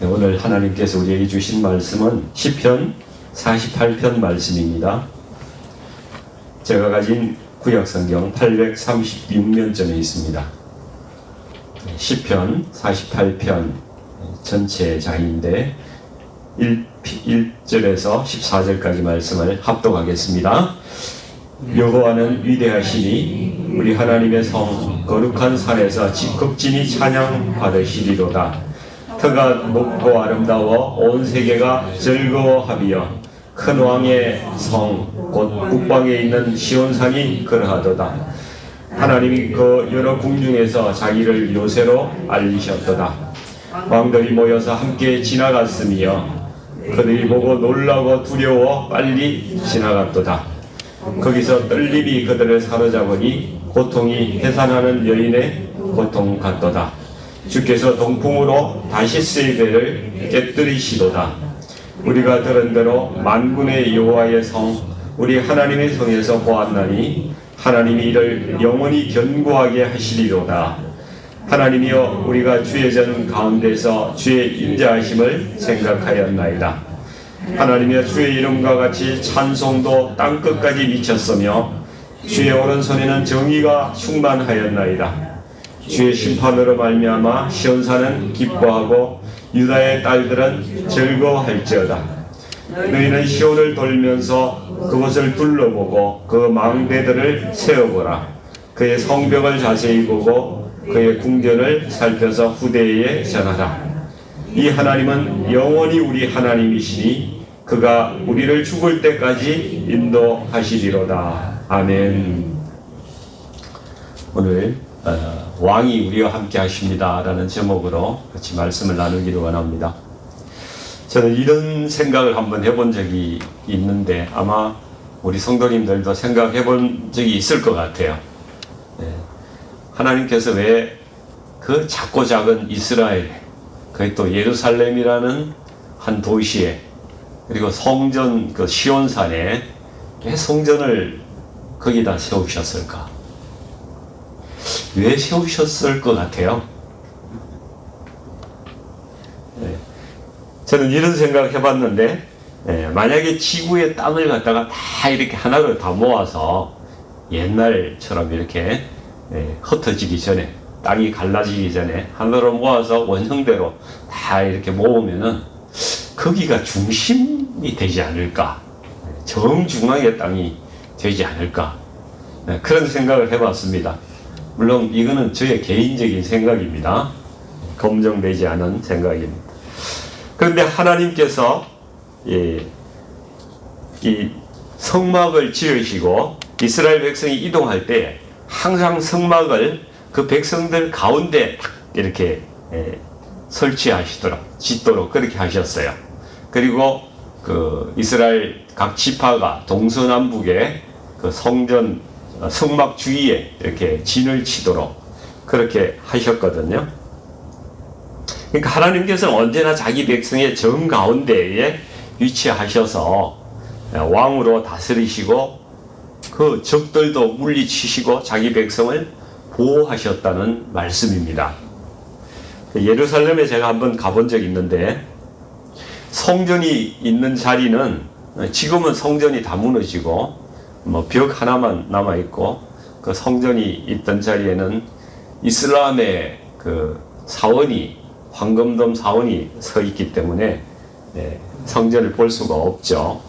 네, 오늘 하나님께서 우리에게 주신 말씀은 시편 48편 말씀입니다. 제가 가진 구약성경 836면점에 있습니다. 네, 시편 48편 전체 장인데 1, 1절에서 14절까지 말씀을 합독하겠습니다. 여호와는 위대하시니 우리 하나님의 성 거룩한 산에서 직급진이 찬양 받으시리로다. 터가 높고 아름다워 온 세계가 즐거워하며 큰 왕의 성 곧 북방에 있는 시온산이 그러하도다. 하나님이 그 여러 궁중에서 자기를 요새로 알리셨도다. 왕들이 모여서 함께 지나갔으며 그들이 보고 놀라고 두려워 빨리 지나갔도다. 거기서 떨림이 그들을 사로잡으니 고통이 해산하는 여인의 고통 같도다. 주께서 동풍으로 다시스의 배를 깨뜨리시도다. 우리가 들은 대로 만군의 여호와의 성 우리 하나님의 성에서 보았나니 하나님이 이를 영원히 견고하게 하시리로다. 하나님이여 우리가 주의 전 가운데서 주의 인자하심을 생각하였나이다. 하나님이여 주의 이름과 같이 찬송도 땅끝까지 미쳤으며 주의 오른손에는 정의가 충만하였나이다. 주의 심판으로 말미암아 시온산은 기뻐하고 유다의 딸들은 즐거워할지어다. 너희는 시온을 돌면서 그것을 둘러보고 그 망대들을 세어보라. 그의 성벽을 자세히 보고 그의 궁전을 살펴서 후대에 전하라. 이 하나님은 영원히 우리 하나님이시니 그가 우리를 죽을 때까지 인도하시리로다. 아멘. 오늘 어, 왕이 우리와 함께 하십니다라는 제목으로 같이 말씀을 나누기를 원합니다. 저는 이런 생각을 한번 해본 적이 있는데 아마 우리 성도님들도 생각해 본 적이 있을 것 같아요. 네. 하나님께서 왜 그 작고 작은 이스라엘, 그게 또 예루살렘이라는 한 도시에 그리고 성전 그 시온산에 왜 성전을 거기다 세우셨을까? 왜 세우셨을 것 같아요? 네. 저는 이런 생각을 해봤는데, 예, 만약에 지구의 땅을 갖다가 다 이렇게 하나로 다 모아서 옛날처럼 이렇게 예, 흩어지기 전에, 땅이 갈라지기 전에 하나로 모아서 원형대로 다 이렇게 모으면은 거기가 중심이 되지 않을까. 정중앙의 땅이 되지 않을까. 네, 그런 생각을 해봤습니다. 물론 이거는 저의 개인적인 생각입니다. 검증되지 않은 생각입니다. 그런데 하나님께서 예, 이 성막을 지으시고 이스라엘 백성이 이동할 때 항상 성막을 그 백성들 가운데 딱 이렇게 예, 설치하시도록 짓도록 그렇게 하셨어요. 그리고 그 이스라엘 각 지파가 동서남북에 그 성전 어, 성막 주위에 이렇게 진을 치도록 그렇게 하셨거든요. 그러니까 하나님께서는 언제나 자기 백성의 정 가운데에 위치하셔서 왕으로 다스리시고 그 적들도 물리치시고 자기 백성을 보호하셨다는 말씀입니다. 예루살렘에 제가 한번 가본 적이 있는데 성전이 있는 자리는 지금은 성전이 다 무너지고 뭐 벽 하나만 남아 있고 그 성전이 있던 자리에는 이슬람의 그 사원이 황금돔 사원이 서 있기 때문에 예, 성전을 볼 수가 없죠.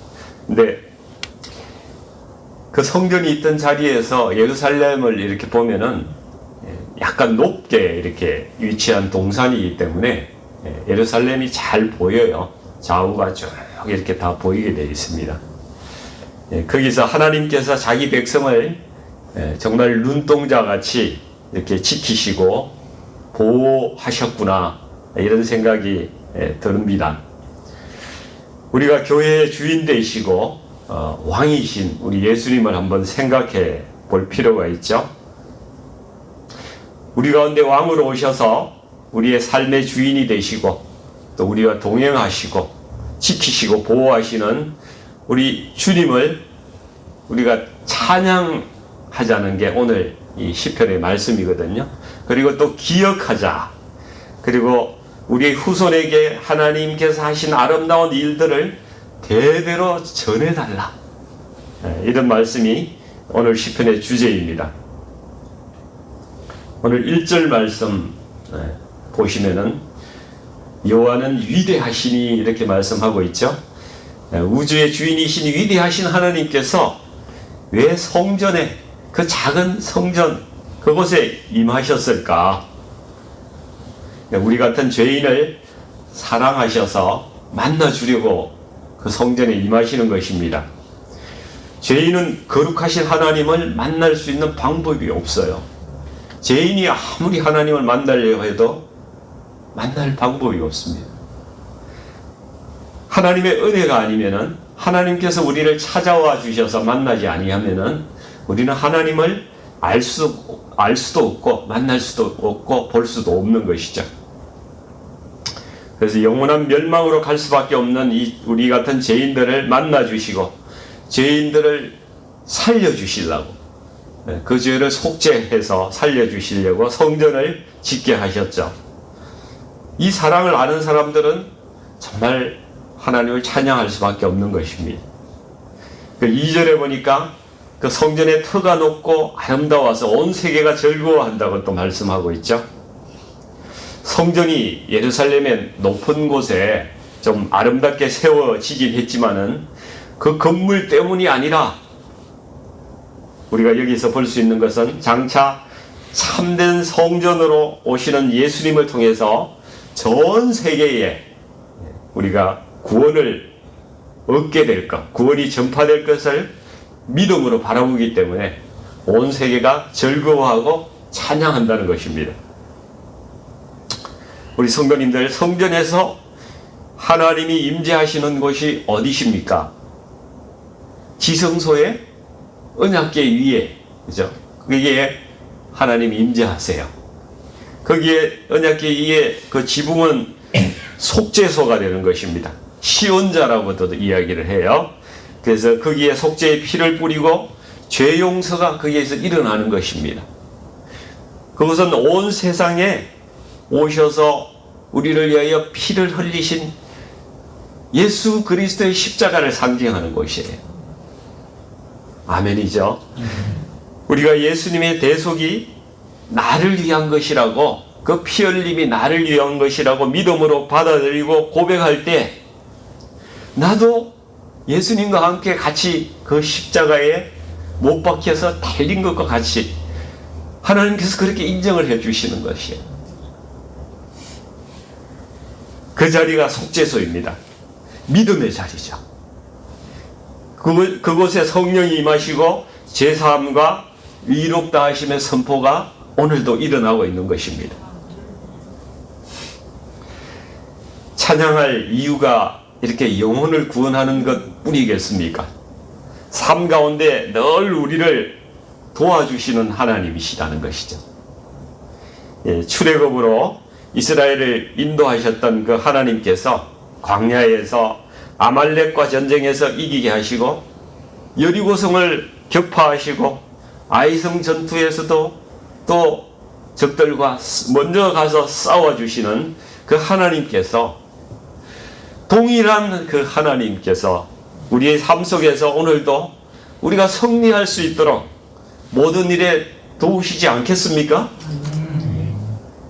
근데 그 성전이 있던 자리에서 예루살렘을 이렇게 보면은 예, 약간 높게 이렇게 위치한 동산이기 때문에 예, 예루살렘이 잘 보여요. 좌우가 쭉 이렇게 다 보이게 되어 있습니다. 예, 거기서 하나님께서 자기 백성을 정말 눈동자 같이 이렇게 지키시고 보호하셨구나 이런 생각이 듭니다. 우리가 교회의 주인 되시고 어, 왕이신 우리 예수님을 한번 생각해 볼 필요가 있죠. 우리 가운데 왕으로 오셔서 우리의 삶의 주인이 되시고 또 우리와 동행하시고 지키시고 보호하시는 우리 주님을 우리가 찬양하자는 게 오늘 이 시편의 말씀이거든요. 그리고 또 기억하자. 그리고 우리 후손에게 하나님께서 하신 아름다운 일들을 대대로 전해달라. 예, 이런 말씀이 오늘 시편의 주제입니다. 오늘 1절 말씀 예, 보시면은 여호와는 위대하시니 이렇게 말씀하고 있죠. 예, 우주의 주인이신 위대하신 하나님께서 왜 성전에 그 작은 성전 그곳에 임하셨을까? 예, 우리 같은 죄인을 사랑하셔서 만나 주려고 그 성전에 임하시는 것입니다. 죄인은 거룩하신 하나님을 만날 수 있는 방법이 없어요. 죄인이 아무리 하나님을 만나려 해도 만날 방법이 없습니다. 하나님의 은혜가 아니면은 하나님께서 우리를 찾아와 주셔서 만나지 아니하면은 우리는 하나님을 알 수, 알 수도 없고 만날 수도 없고 볼 수도 없는 것이죠. 그래서 영원한 멸망으로 갈 수밖에 없는 이 우리 같은 죄인들을 만나 주시고 죄인들을 살려 주시려고 네, 그 죄를 속죄해서 살려 주시려고 성전을 짓게 하셨죠. 이 사랑을 아는 사람들은 정말 하나님을 찬양할 수밖에 없는 것입니다. 그 2절에 보니까 그 성전의 터가 높고 아름다워서 온 세계가 즐거워한다고 또 말씀하고 있죠. 성전이 예루살렘의 높은 곳에 좀 아름답게 세워지긴 했지만은 그 건물 때문이 아니라 우리가 여기서 볼 수 있는 것은 장차 참된 성전으로 오시는 예수님을 통해서 전 세계에 우리가 구원을 얻게 될 것, 구원이 전파될 것을 믿음으로 바라보기 때문에 온 세계가 즐거워하고 찬양한다는 것입니다. 우리 성도님들 성전에서 하나님이 임재하시는 곳이 어디십니까? 지성소의 언약계 위에 그죠? 거기에 하나님이 임재하세요. 거기에 언약계 위에 그 지붕은 속죄소가 되는 것입니다. 시온자라고도 이야기를 해요. 그래서 거기에 속죄의 피를 뿌리고 죄 용서가 거기에서 일어나는 것입니다. 그것은 온 세상에 오셔서 우리를 위하여 피를 흘리신 예수 그리스도의 십자가를 상징하는 곳이에요. 아멘이죠. 우리가 예수님의 대속이 나를 위한 것이라고 그 피 흘림이 나를 위한 것이라고 믿음으로 받아들이고 고백할 때 나도 예수님과 함께 같이 그 십자가에 못 박혀서 달린 것과 같이 하나님께서 그렇게 인정을 해 주시는 것이에요. 그 자리가 속죄소입니다. 믿음의 자리죠. 그곳, 그곳에 성령이 임하시고 제사함과 위롭다 하심의 선포가 오늘도 일어나고 있는 것입니다. 찬양할 이유가 이렇게 영혼을 구원하는 것 뿐이겠습니까? 삶 가운데 늘 우리를 도와주시는 하나님이시라는 것이죠. 예, 출애굽으로 이스라엘을 인도하셨던 그 하나님께서 광야에서 아말렉과 전쟁에서 이기게 하시고 여리고성을 격파하시고 아이성 전투에서도 또 적들과 먼저 가서 싸워 주시는 그 하나님께서 동일한 그 하나님께서 우리의 삶 속에서 오늘도 우리가 승리할 수 있도록 모든 일에 도우시지 않겠습니까?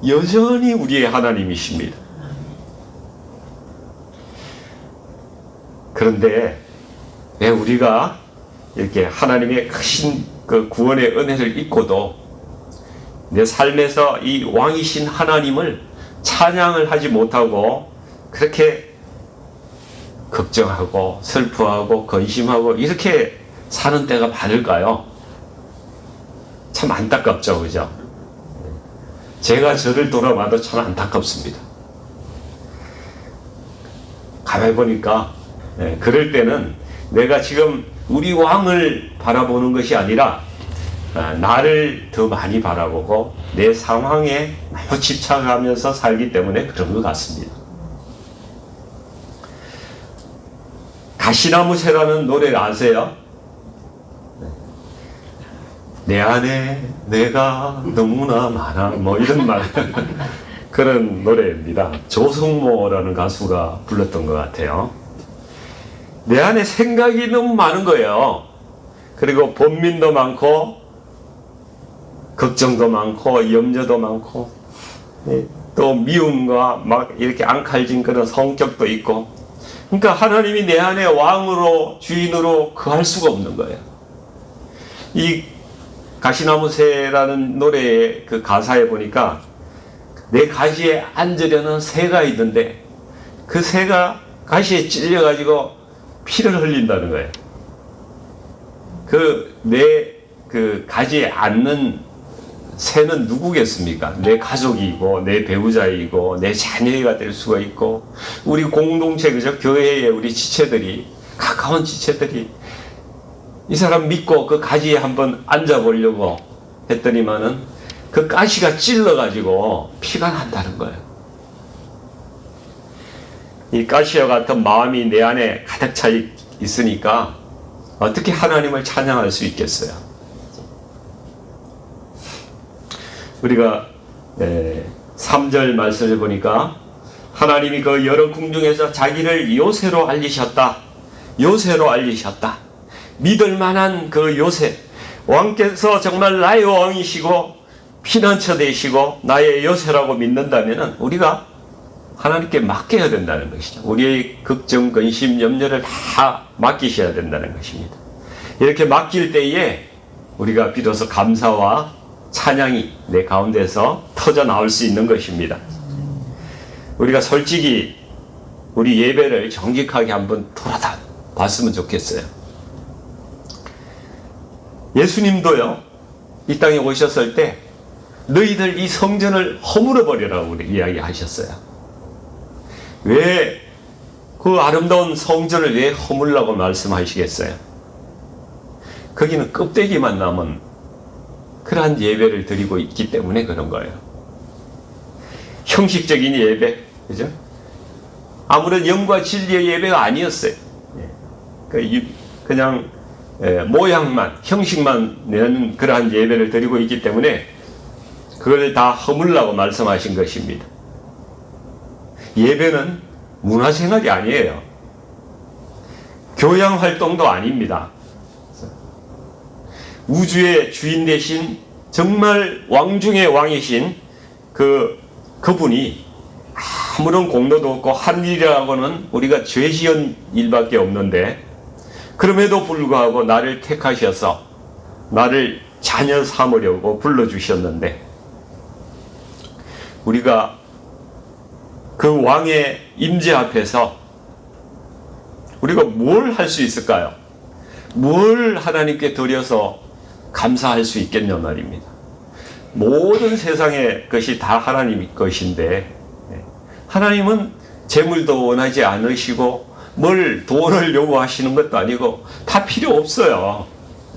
여전히 우리의 하나님이십니다. 그런데 왜 우리가 이렇게 하나님의 크신 그 구원의 은혜를 잊고도 내 삶에서 이 왕이신 하나님을 찬양을 하지 못하고 그렇게 걱정하고 슬퍼하고 근심하고 이렇게 사는 때가 많을까요? 참 안타깝죠, 그죠? 제가 저를 돌아봐도 참 안타깝습니다. 가만히 보니까, 네, 그럴 때는 내가 지금 우리 왕을 바라보는 것이 아니라 아, 나를 더 많이 바라보고 내 상황에 너무 집착하면서 살기 때문에 그런 것 같습니다. 가시나무 새라는 노래를 아세요? 내 안에 내가 너무나 많아 뭐 이런 말 그런 노래입니다. 조성모라는 가수가 불렀던 것 같아요. 내 안에 생각이 너무 많은 거예요. 그리고 번민도 많고, 걱정도 많고, 염려도 많고, 예, 또 미움과 막 이렇게 앙칼진 그런 성격도 있고, 그러니까 하나님이 내 안에 왕으로, 주인으로 거할 수가 없는 거예요. 이 가시나무 새라는 노래의 그 가사에 보니까 내 가시에 앉으려는 새가 있는데 그 새가 가시에 찔려가지고 피를 흘린다는 거예요. 그 내그 가지에 앉는 새는 누구겠습니까? 내 가족이고 내 배우자이고 내 자녀가 될 수가 있고 우리 공동체 그죠 교회의 우리 지체들이 가까운 지체들이 이 사람 믿고 그 가지에 한번 앉아 보려고 했더니만은 그 가시가 찔러가지고 피가 난다는 거예요. 이 가시와 같은 마음이 내 안에 가득 차 있- 있으니까 어떻게 하나님을 찬양할 수 있겠어요? 우리가 3절 말씀을 보니까 하나님이 그 여러 궁중에서 자기를 요새로 알리셨다. 요새로 알리셨다. 믿을 만한 그 요새. 왕께서 정말 나의 왕이시고 피난처 되시고 나의 요새라고 믿는다면 우리가 하나님께 맡겨야 된다는 것이죠. 우리의 걱정, 근심, 염려를 다 맡기셔야 된다는 것입니다. 이렇게 맡길 때에 우리가 비로소 감사와 찬양이 내 가운데서 터져 나올 수 있는 것입니다. 우리가 솔직히 우리 예배를 정직하게 한번 돌아다 봤으면 좋겠어요. 예수님도요, 이 땅에 오셨을 때 너희들 이 성전을 허물어 버리라고 이야기하셨어요. 왜 그 아름다운 성전을 왜 허물라고 말씀하시겠어요? 거기는 껍데기만 남은 그러한 예배를 드리고 있기 때문에 그런 거예요. 형식적인 예배, 그죠? 아무런 영과 진리의 예배가 아니었어요. 예. 그 유- 그냥 예, 모양만, 형식만 내는 그러한 예배를 드리고 있기 때문에 그걸 다 허물라고 말씀하신 것입니다. 예배는 문화생활이 아니에요. 교양 활동도 아닙니다. 우주의 주인 대신 정말 왕 중의 왕이신 그 그분이 아무런 공로도 없고 한 일이라고는 우리가 죄 지은 일밖에 없는데 그럼에도 불구하고 나를 택하셔서 나를 자녀 삼으려고 불러주셨는데 우리가 그 왕의 임재 앞에서 우리가 뭘 할 수 있을까요? 뭘 하나님께 드려서 감사할 수 있겠냐 말입니다. 모든 세상의 것이 다 하나님 것인데 예, 하나님은 재물도 원하지 않으시고 뭘 돈을 요구하시는 것도 아니고 다 필요 없어요.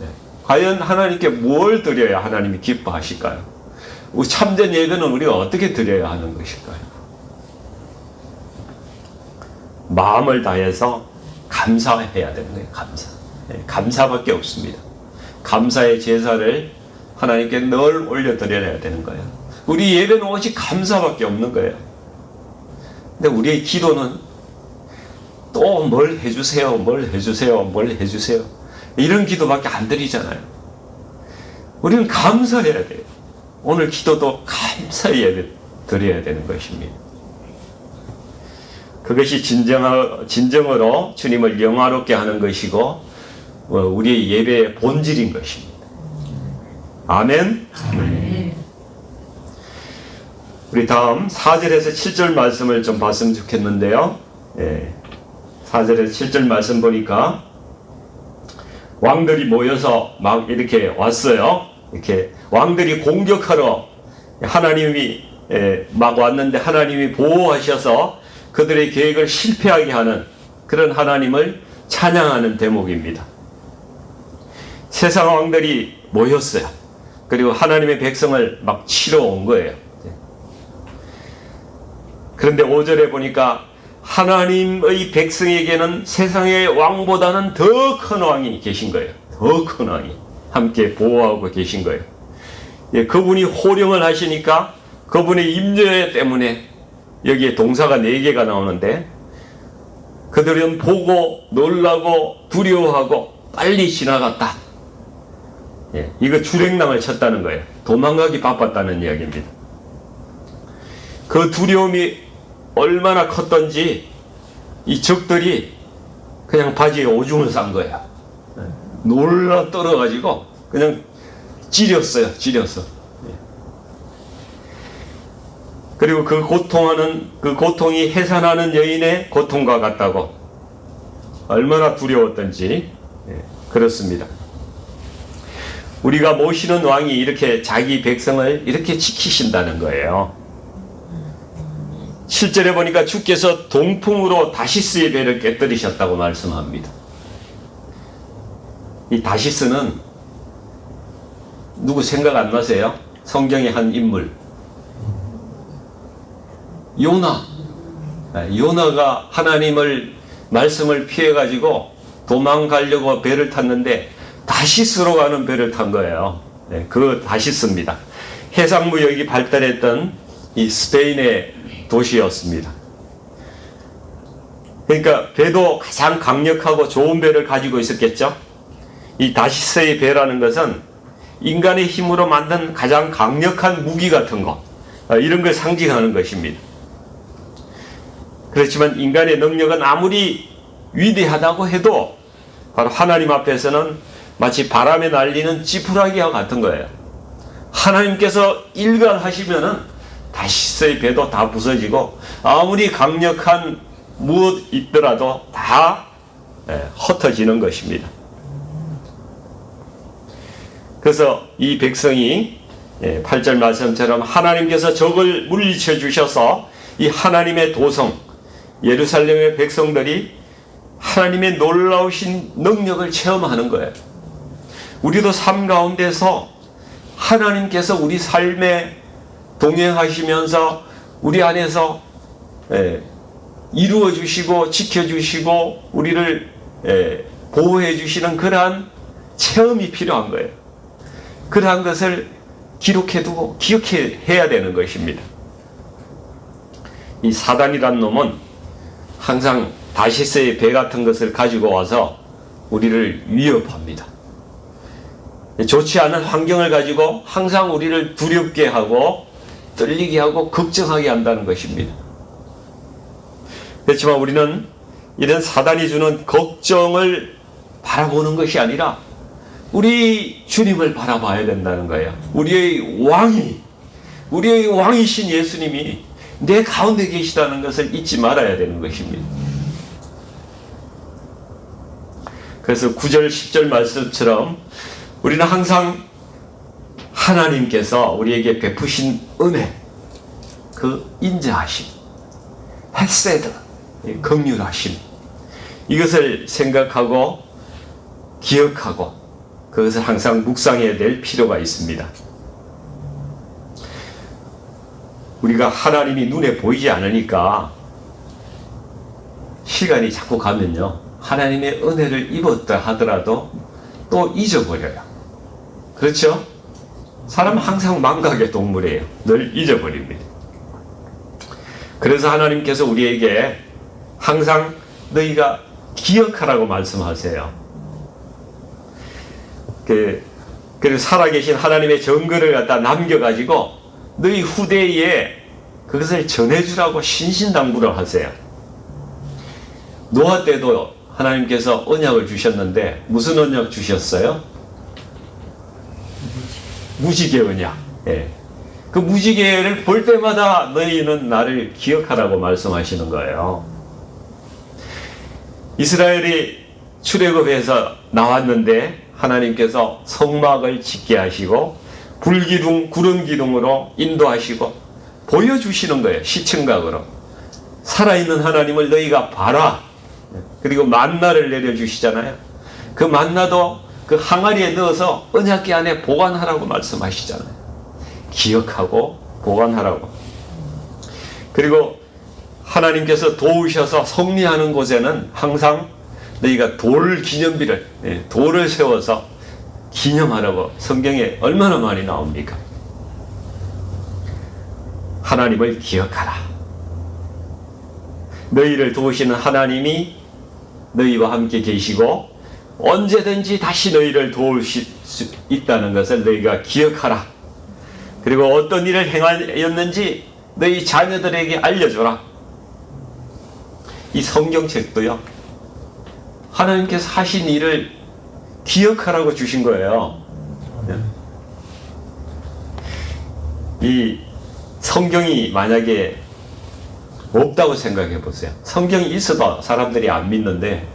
예, 과연 하나님께 뭘 드려야 하나님이 기뻐하실까요? 참된 예배는 우리가 어떻게 드려야 하는 것일까요? 마음을 다해서 감사해야 거예요. 감사. 예, 감사밖에 없습니다. 감사의 제사를 하나님께 늘 올려드려야 되는 거예요. 우리 예배는 오직 감사밖에 없는 거예요. 근데 우리의 기도는 또 뭘 해주세요, 뭘 해주세요, 뭘 해주세요. 이런 기도밖에 안 드리잖아요. 우리는 감사해야 돼요. 오늘 기도도 감사의 예배 드려야 되는 것입니다. 그것이 진정, 진정으로 주님을 영화롭게 하는 것이고, 어, 우리의 예배의 본질인 것입니다. 아멘. 우리 다음 4절에서 7절 말씀을 좀 봤으면 좋겠는데요. 예. 4절에서 7절 말씀 보니까 왕들이 모여서 막 이렇게 왔어요. 이렇게 왕들이 공격하러 하나님이 예, 막 왔는데 하나님이 보호하셔서 그들의 계획을 실패하게 하는 그런 하나님을 찬양하는 대목입니다. 세상 왕들이 모였어요. 그리고 하나님의 백성을 막 치러 온 거예요. 그런데 5절에 보니까 하나님의 백성에게는 세상의 왕보다는 더 큰 왕이 계신 거예요. 더 큰 왕이 함께 보호하고 계신 거예요. 예, 그분이 호령을 하시니까 그분의 임재 때문에 여기에 동사가 네 개가 나오는데 그들은 보고 놀라고 두려워하고 빨리 지나갔다. 예, 이거 주랭랑을 쳤다는 거예요. 도망가기 바빴다는 이야기입니다. 그 두려움이 얼마나 컸던지 이 적들이 그냥 바지에 오줌을 싼 거예요. 예, 놀라 떨어가지고 그냥 찌렸어요. 찌렸어. 예. 그리고 그 고통하는 그 고통이 해산하는 여인의 고통과 같다고 얼마나 두려웠던지 예, 그렇습니다. 우리가 모시는 왕이 이렇게 자기 백성을 이렇게 지키신다는 거예요. 7절에 보니까 주께서 동풍으로 다시스의 배를 깨뜨리셨다고 말씀합니다. 이 다시스는 누구 생각 안 나세요? 성경의 한 인물. 요나. 네, 요나가 하나님을 말씀을 피해 가지고 도망가려고 배를 탔는데 다시스로 가는 배를 탄 거예요. 네, 그 다시스입니다. 해상무역이 발달했던 이 스페인의 도시였습니다. 그러니까 배도 가장 강력하고 좋은 배를 가지고 있었겠죠. 이 다시스의 배라는 것은 인간의 힘으로 만든 가장 강력한 무기 같은 거 어, 이런 걸 상징하는 것입니다. 그렇지만 인간의 능력은 아무리 위대하다고 해도 바로 하나님 앞에서는 마치 바람에 날리는 지푸라기와 같은 거예요. 하나님께서 일관하시면은 다시스의 배도 다 부서지고 아무리 강력한 무엇 있더라도 다 예, 흩어지는 것입니다. 그래서 이 백성이 8절 말씀처럼 하나님께서 적을 물리쳐 주셔서 이 하나님의 도성 예루살렘의 백성들이 하나님의 놀라우신 능력을 체험하는 거예요. 우리도 삶 가운데서 하나님께서 우리 삶에 동행하시면서 우리 안에서 예, 이루어 주시고 지켜 주시고 우리를 예, 보호해 주시는 그러한 체험이 필요한 거예요. 그러한 것을 기록해 두고 기억해 해야 되는 것입니다. 이 사단이란 놈은 항상 다시스의 배 같은 것을 가지고 와서 우리를 위협합니다. 좋지 않은 환경을 가지고 항상 우리를 두렵게 하고 떨리게 하고 걱정하게 한다는 것입니다. 그렇지만 우리는 이런 사단이 주는 걱정을 바라보는 것이 아니라 우리 주님을 바라봐야 된다는 거예요. 우리의 왕이, 우리의 왕이신 예수님이 내 가운데 계시다는 것을 잊지 말아야 되는 것입니다. 그래서 9절, 10절 말씀처럼 우리는 항상 하나님께서 우리에게 베푸신 은혜, 그 인자하심, 헤세드, 긍휼하심, 이것을 생각하고 기억하고 그것을 항상 묵상해야 될 필요가 있습니다. 우리가 하나님이 눈에 보이지 않으니까 시간이 자꾸 가면요. 하나님의 은혜를 입었다 하더라도 또 잊어버려요. 그렇죠? 사람은 항상 망각의 동물이에요. 늘 잊어버립니다. 그래서 하나님께서 우리에게 항상 너희가 기억하라고 말씀하세요. 그, 그리고 살아계신 하나님의 정글을 갖다 남겨가지고 너희 후대에 그것을 전해주라고 신신당부를 하세요. 노아 때도 하나님께서 언약을 주셨는데 무슨 언약 주셨어요? 무지개 언약. 예. 그 무지개를 볼 때마다 너희는 나를 기억하라고 말씀하시는 거예요. 이스라엘이 출애굽해서 나왔는데 하나님께서 성막을 짓게 하시고 불기둥, 구름 기둥으로 인도하시고 보여주시는 거예요. 시청각으로. 살아있는 하나님을 너희가 봐라. 그리고 만나를 내려주시잖아요. 그 만나도 그 항아리에 넣어서 언약계 안에 보관하라고 말씀하시잖아요. 기억하고 보관하라고. 그리고 하나님께서 도우셔서 성리하는 곳에는 항상 너희가 돌 기념비를, 예, 돌을 세워서 기념하라고 성경에 얼마나 많이 나옵니까? 하나님을 기억하라. 너희를 도우시는 하나님이 너희와 함께 계시고 언제든지 다시 너희를 도울 수 있다는 것을 너희가 기억하라. 그리고 어떤 일을 행하였는지 너희 자녀들에게 알려줘라. 이 성경책도요. 하나님께서 하신 일을 기억하라고 주신 거예요. 이 성경이 만약에 없다고 생각해 보세요. 성경이 있어도 사람들이 안 믿는데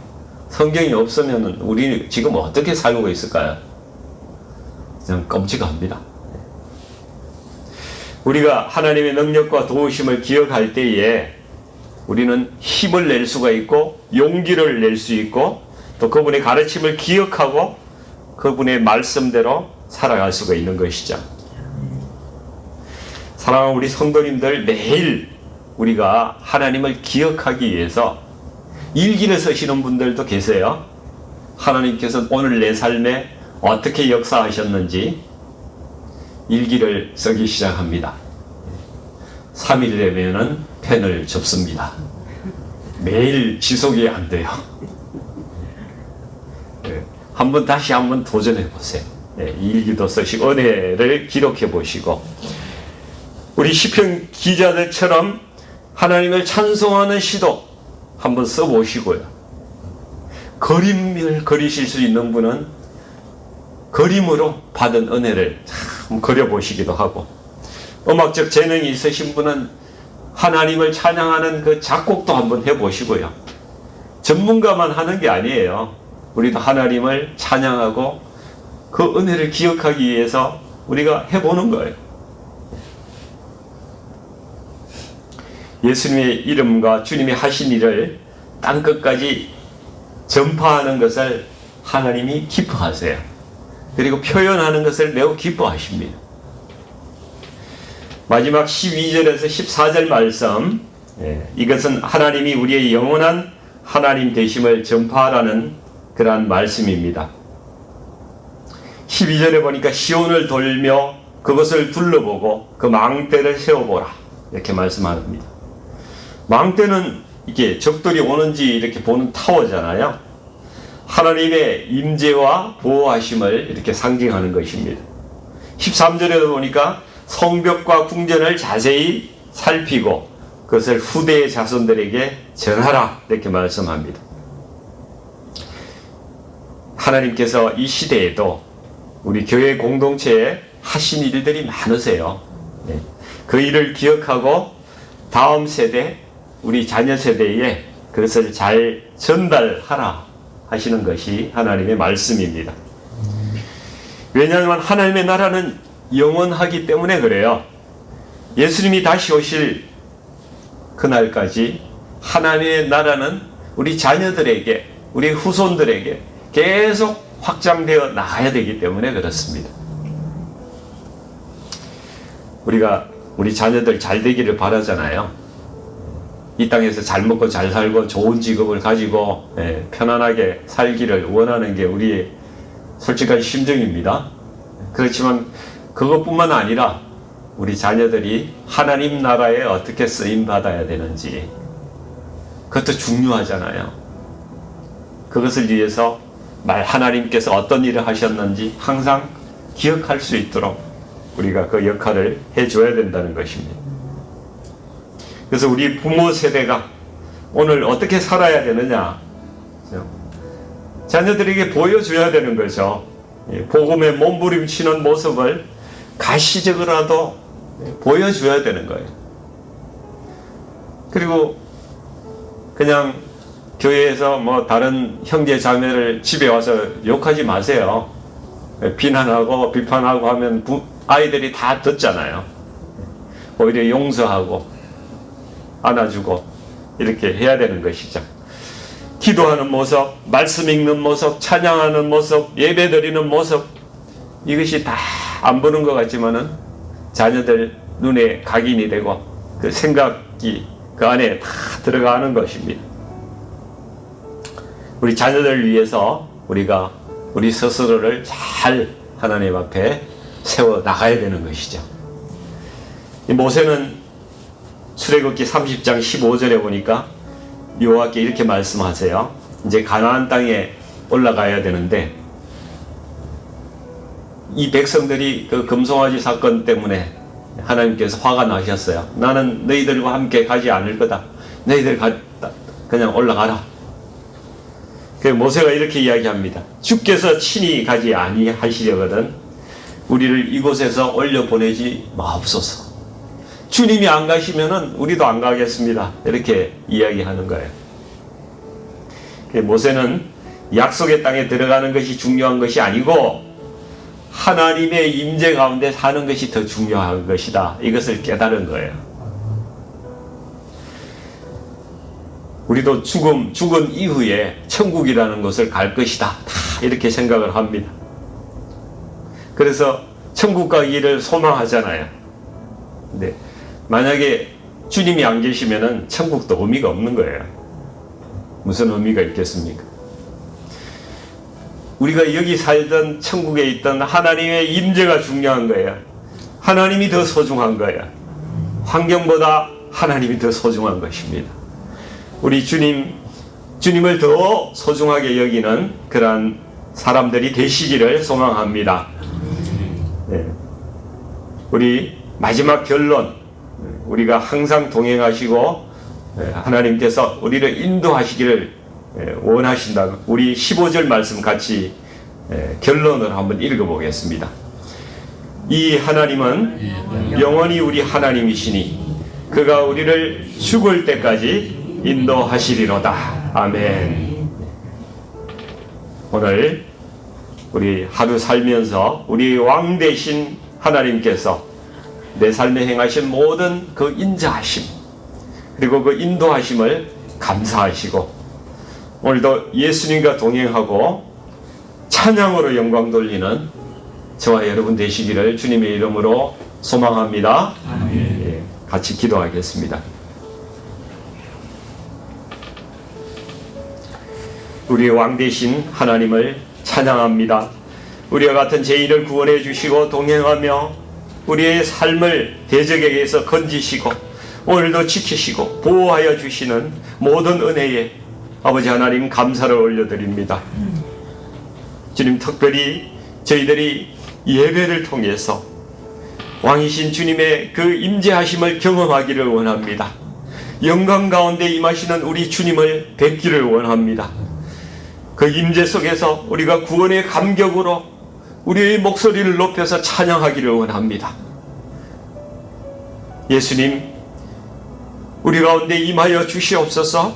성경이 없으면 우리 지금 어떻게 살고 있을까요? 그냥 끔찍합니다. 우리가 하나님의 능력과 도우심을 기억할 때에 우리는 힘을 낼 수가 있고 용기를 낼 수 있고 또 그분의 가르침을 기억하고 그분의 말씀대로 살아갈 수가 있는 것이죠. 사랑하는 우리 성도님들 매일 우리가 하나님을 기억하기 위해서 일기를 쓰시는 분들도 계세요. 하나님께서 오늘 내 삶에 어떻게 역사하셨는지 일기를 쓰기 시작합니다. 3일 되면은 펜을 접습니다. 매일 지속이 안 돼요. 네, 한번 다시 한번 도전해 보세요. 네, 일기도 쓰시고 은혜를 기록해 보시고 우리 시편 기자들처럼 하나님을 찬송하는 시도 한번 써보시고요. 그림을 그리실 수 있는 분은 그림으로 받은 은혜를 참 그려보시기도 하고 음악적 재능이 있으신 분은 하나님을 찬양하는 그 작곡도 한번 해보시고요. 전문가만 하는 게 아니에요. 우리도 하나님을 찬양하고 그 은혜를 기억하기 위해서 우리가 해보는 거예요. 예수님의 이름과 주님이 하신 일을 땅 끝까지 전파하는 것을 하나님이 기뻐하세요. 그리고 표현하는 것을 매우 기뻐하십니다. 마지막 12절에서 14절 말씀, 예, 이것은 하나님이 우리의 영원한 하나님 되심을 전파하라는 그러한 말씀입니다. 12절에 보니까 시온을 돌며 그것을 둘러보고 그 망대를 세워보라. 이렇게 말씀합니다. 망대는 이게 적들이 오는지 이렇게 보는 타워잖아요. 하나님의 임재와 보호하심을 이렇게 상징하는 것입니다. 13절에 보니까 성벽과 궁전을 자세히 살피고 그것을 후대의 자손들에게 전하라 이렇게 말씀합니다. 하나님께서 이 시대에도 우리 교회 공동체에 하신 일들이 많으세요. 네. 그 일을 기억하고 다음 세대 우리 자녀 세대에 그것을 잘 전달하라 하시는 것이 하나님의 말씀입니다. 왜냐하면 하나님의 나라는 영원하기 때문에 그래요. 예수님이 다시 오실 그날까지 하나님의 나라는 우리 자녀들에게, 우리 후손들에게 계속 확장되어 나가야 되기 때문에 그렇습니다. 우리가 우리 자녀들 잘 되기를 바라잖아요. 이 땅에서 잘 먹고 잘 살고 좋은 직업을 가지고 예, 편안하게 살기를 원하는 게 우리의 솔직한 심정입니다. 그렇지만 그것뿐만 아니라 우리 자녀들이 하나님 나라에 어떻게 쓰임 받아야 되는지 그것도 중요하잖아요. 그것을 위해서 말 하나님께서 어떤 일을 하셨는지 항상 기억할 수 있도록 우리가 그 역할을 해줘야 된다는 것입니다. 그래서 우리 부모 세대가 오늘 어떻게 살아야 되느냐. 자녀들에게 보여줘야 되는 거죠. 복음에 몸부림치는 모습을 가시적으로라도 보여줘야 되는 거예요. 그리고 그냥 교회에서 뭐 다른 형제 자매를 집에 와서 욕하지 마세요. 비난하고 비판하고 하면 아이들이 다 듣잖아요. 오히려 용서하고 안아주고 이렇게 해야 되는 것이죠. 기도하는 모습, 말씀 읽는 모습, 찬양하는 모습, 예배 드리는 모습 이것이 다 안 보는 것 같지만은 자녀들 눈에 각인이 되고 그 생각이 그 안에 다 들어가는 것입니다. 우리 자녀들 위해서 우리가 우리 스스로를 잘 하나님 앞에 세워 나가야 되는 것이죠. 모세는 출애굽기 30장 15절에 보니까 여호와께 이렇게 말씀하세요. 이제 가나안 땅에 올라가야 되는데 이 백성들이 그 금송아지 사건 때문에 하나님께서 화가 나셨어요. 나는 너희들과 함께 가지 않을 거다. 너희들 가, 그냥 올라가라. 그 모세가 이렇게 이야기합니다. 주께서 친히 가지 아니하시려거든 우리를 이곳에서 올려 보내지 마옵소서. 주님이 안 가시면은 우리도 안 가겠습니다. 이렇게 이야기하는 거예요. 그 모세는 약속의 땅에 들어가는 것이 중요한 것이 아니고 하나님의 임재 가운데 사는 것이 더 중요한 것이다. 이것을 깨달은 거예요. 우리도 죽음, 죽은 이후에 천국이라는 곳을 갈 것이다. 다 이렇게 생각을 합니다. 그래서 천국 가기를 소망하잖아요. 근데 만약에 주님이 안 계시면은 천국도 의미가 없는 거예요. 무슨 의미가 있겠습니까? 우리가 여기 살던 천국에 있던 하나님의 임재가 중요한 거예요. 하나님이 더 소중한 거예요. 환경보다 하나님이 더 소중한 것입니다. 우리 주님, 주님을 더 소중하게 여기는 그러한 사람들이 되시기를 소망합니다. 네. 우리 마지막 결론, 우리가 항상 동행하시고 네, 하나님께서 우리를 인도하시기를 예, 원하신다. 우리 15절 말씀 같이 예, 결론을 한번 읽어보겠습니다. 이 하나님은 영원히 우리 하나님이시니 그가 우리를 죽을 때까지 인도하시리로다. 아멘. 오늘 우리 하루 살면서 우리 왕 대신 하나님께서 내 삶에 행하신 모든 그 인자하심 그리고 그 인도하심을 감사하시고 오늘도 예수님과 동행하고 찬양으로 영광 돌리는 저와 여러분 되시기를 주님의 이름으로 소망합니다. 예, 같이 기도하겠습니다. 우리 왕 대신 하나님을 찬양합니다. 우리와 같은 죄인을 구원해 주시고 동행하며 우리의 삶을 대적에게서 건지시고 오늘도 지키시고 보호하여 주시는 모든 은혜에 아버지 하나님 감사를 올려드립니다. 주님 특별히 저희들이 예배를 통해서 왕이신 주님의 그 임재하심을 경험하기를 원합니다. 영광 가운데 임하시는 우리 주님을 뵙기를 원합니다. 그 임재 속에서 우리가 구원의 감격으로 우리의 목소리를 높여서 찬양하기를 원합니다. 예수님, 우리 가운데 임하여 주시옵소서.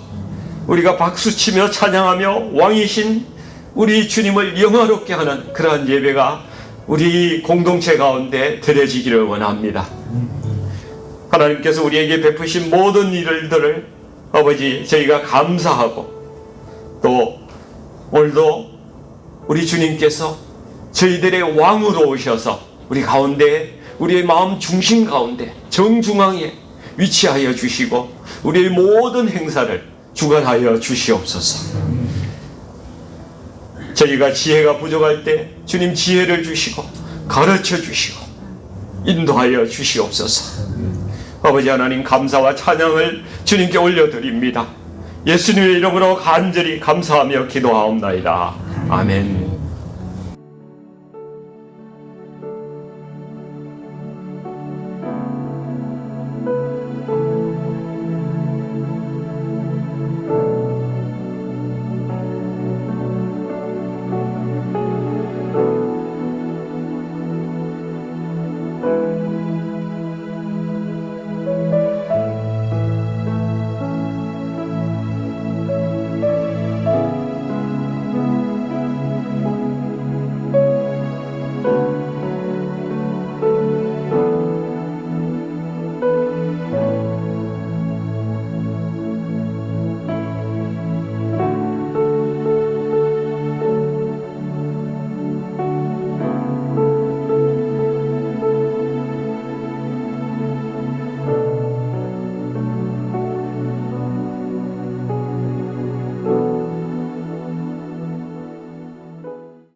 우리가 박수치며 찬양하며 왕이신 우리 주님을 영화롭게 하는 그러한 예배가 우리 공동체 가운데 드려지기를 원합니다. 하나님께서 우리에게 베푸신 모든 일들을 아버지 저희가 감사하고 또 오늘도 우리 주님께서 저희들의 왕으로 오셔서 우리 가운데 우리의 마음 중심 가운데 정중앙에 위치하여 주시고 우리의 모든 행사를 주관하여 주시옵소서. 저희가 지혜가 부족할 때 주님 지혜를 주시고 가르쳐 주시고 인도하여 주시옵소서. 아버지 하나님 감사와 찬양을 주님께 올려드립니다. 예수님의 이름으로 간절히 감사하며 기도하옵나이다. 아멘.